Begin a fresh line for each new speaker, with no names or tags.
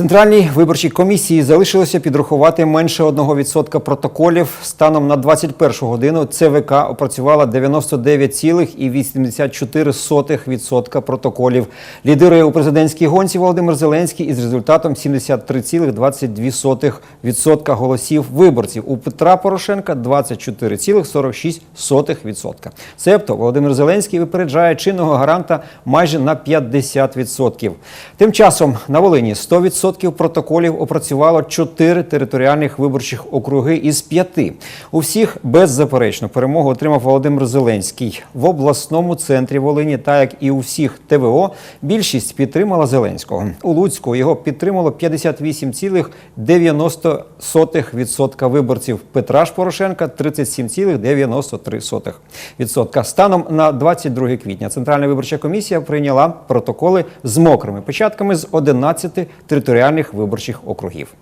Центральній виборчій комісії залишилося підрахувати менше 1% протоколів. Станом на 21 годину ЦВК опрацювала 99,84% протоколів. Лідирує у президентській гонці Володимир Зеленський із результатом 73,22% голосів виборців. У Петра Порошенка 24,46%. Себто Володимир Зеленський випереджає чинного гаранта майже на 50%. Тим часом на Волині 100% протоколів опрацювало 4 територіальних виборчих округи із 5. У всіх беззаперечно перемогу отримав Володимир Зеленський. В обласному центрі Волині, так як і у всіх ТВО, більшість підтримала Зеленського. У Луцьку його підтримало 58,90% виборців. Петра ж Порошенка 37,93%. Станом на 22 квітня Центральна виборча комісія прийняла протоколи з мокрими печатками з 11 територіальних виборчих округів.